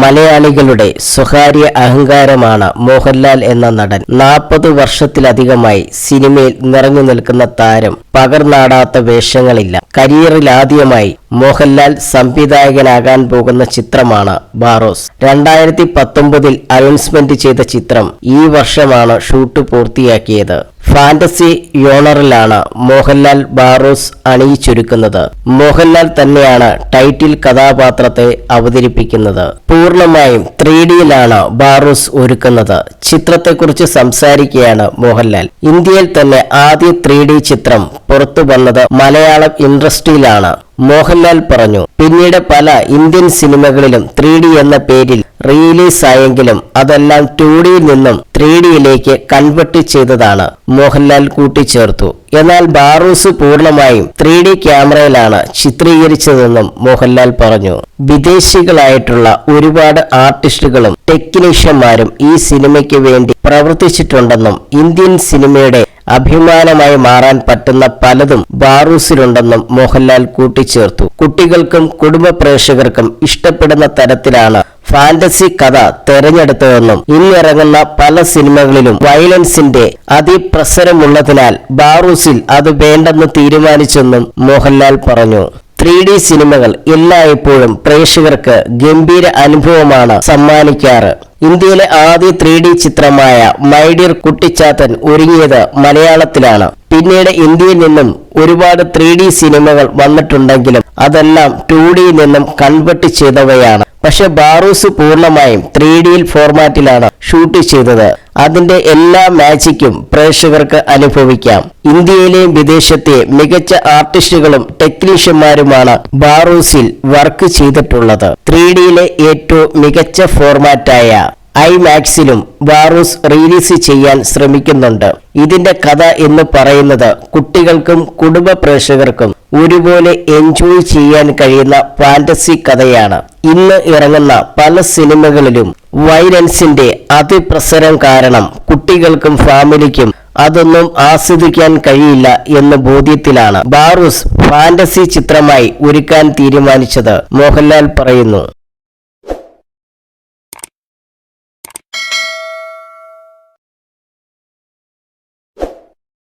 മലയാളികളുടെ സ്വകാര്യ അഹങ്കാരമാണ് മോഹൻലാൽ എന്ന നടൻ. നാൽപ്പത് വർഷത്തിലധികമായി സിനിമയിൽ നിറഞ്ഞു നിൽക്കുന്ന താരം പകർന്നാടാത്ത വേഷങ്ങളില്ല. കരിയറിലാദ്യമായി മോഹൻലാൽ സംവിധായകനാകാൻ പോകുന്ന ചിത്രമാണ് ബാറോസ്. രണ്ടായിരത്തി പത്തൊമ്പതിൽ അനൗൺസ്മെന്റ് ചെയ്ത ചിത്രം ഈ വർഷമാണ് ഷൂട്ട് പൂർത്തിയാക്കിയത്. ഫാന്റസി യോണറിലാണ് മോഹൻലാൽ ബാറോസ് അണിയിച്ചൊരുക്കുന്നത്. മോഹൻലാൽ തന്നെയാണ് ടൈറ്റിൽ കഥാപാത്രത്തെ അവതരിപ്പിക്കുന്നത്. പൂർണമായും ത്രീ ഡിയിലാണ് ബാറോസ് ഒരുക്കുന്നത്. ചിത്രത്തെക്കുറിച്ച് സംസാരിക്കുകയാണ് മോഹൻലാൽ. ഇന്ത്യയിൽ തന്നെ ആദ്യ ത്രീ ചിത്രം പുറത്തു വന്നത് മലയാളം ഇൻഡസ്ട്രിയിലാണ്. മോഹൻലാൽ പറഞ്ഞു. പിന്നീട് പല ഇന്ത്യൻ സിനിമകളിലും ത്രീ എന്ന പേരിൽ റിലീസ് ആയെങ്കിലും അതെല്ലാം ടു ഡിയിൽ നിന്നും ത്രീ ഡിയിലേക്ക് കൺവെർട്ട് ചെയ്തതാണ് മോഹൻലാൽ കൂട്ടിച്ചേർത്തു. എന്നാൽ ബാറൂസ് പൂർണമായും ത്രീ ഡി ക്യാമറയിലാണ് ചിത്രീകരിച്ചതെന്നും മോഹൻലാൽ പറഞ്ഞു. വിദേശികളായിട്ടുള്ള ഒരുപാട് ആർട്ടിസ്റ്റുകളും ടെക്നീഷ്യന്മാരും ഈ സിനിമയ്ക്ക് വേണ്ടി പ്രവർത്തിച്ചിട്ടുണ്ടെന്നും ഇന്ത്യൻ സിനിമയുടെ അഭിമാനമായി മാറാൻ പറ്റുന്ന പലതും ബാറൂസിലുണ്ടെന്നും മോഹൻലാൽ കൂട്ടിച്ചേർത്തു. കുട്ടികൾക്കും കുടുംബ പ്രേക്ഷകർക്കും ഇഷ്ടപ്പെടുന്ന തരത്തിലാണ് ഫാന്റസി കഥ തെരഞ്ഞെടുത്തതെന്നും ഇന്നിറങ്ങുന്ന പല സിനിമകളിലും വയലൻസിന്റെ അതിപ്രസരമുള്ളതിനാൽ ബാറൂസിൽ അത് വേണ്ടെന്ന് തീരുമാനിച്ചെന്നും മോഹൻലാൽ പറഞ്ഞു. ത്രീ ഡി സിനിമകൾ എല്ലായ്പ്പോഴും പ്രേക്ഷകർക്ക് ഗംഭീര അനുഭവമാണ് സമ്മാനിക്കാറ്. ഇന്ത്യയിലെ ആദ്യ ത്രീ ഡി ചിത്രമായ മൈഡിയർ കുട്ടിച്ചാത്തൻ ഒരുങ്ങിയത് മലയാളത്തിലാണ്. പിന്നീട് ഇന്ത്യയിൽ നിന്നും ഒരുപാട് ത്രീ ഡി സിനിമകൾ വന്നിട്ടുണ്ടെങ്കിലും അതെല്ലാം ടു ഡിയിൽ നിന്നും കൺവെർട്ട് ചെയ്തവയാണ്. പക്ഷെ ബാറൂസ് പൂർണമായും ത്രീ ഡിയിൽ ഫോർമാറ്റിലാണ് ഷൂട്ട് ചെയ്തത്. അതിന്റെ എല്ലാ മാജിക്കും പ്രേക്ഷകർക്ക് അനുഭവിക്കാം. ഇന്ത്യയിലെയും വിദേശത്തെയും മികച്ച ആർട്ടിസ്റ്റുകളും ടെക്നീഷ്യന്മാരുമാണ് ബാറൂസിൽ വർക്ക് ചെയ്തിട്ടുള്ളത്. ത്രീ ഡിയിലെ ഏറ്റവും മികച്ച ഫോർമാറ്റായ ഐമാക്സിലും വാറൂസ് റിലീസ് ചെയ്യാൻ ശ്രമിക്കുന്നുണ്ട്. ഇതിന്റെ കഥ എന്ന് പറയുന്നത് കുട്ടികൾക്കും കുടുംബ പ്രേക്ഷകർക്കും ഒരുപോലെ എൻജോയ് ചെയ്യാൻ കഴിയുന്ന ഫാന്റസി കഥയാണ്. ഇന്ന് ഇറങ്ങുന്ന പല സിനിമകളിലും വയലൻസിന്റെ അതിപ്രസരം കാരണം കുട്ടികൾക്കും ഫാമിലിക്കും അതൊന്നും ആസ്വദിക്കാൻ കഴിയില്ല എന്ന ബോധ്യത്തിലാണ് ബാറൂസ് ഫാന്റസി ചിത്രമായി ഒരുക്കാൻ തീരുമാനിച്ചത് മോഹൻലാൽ പറയുന്നു.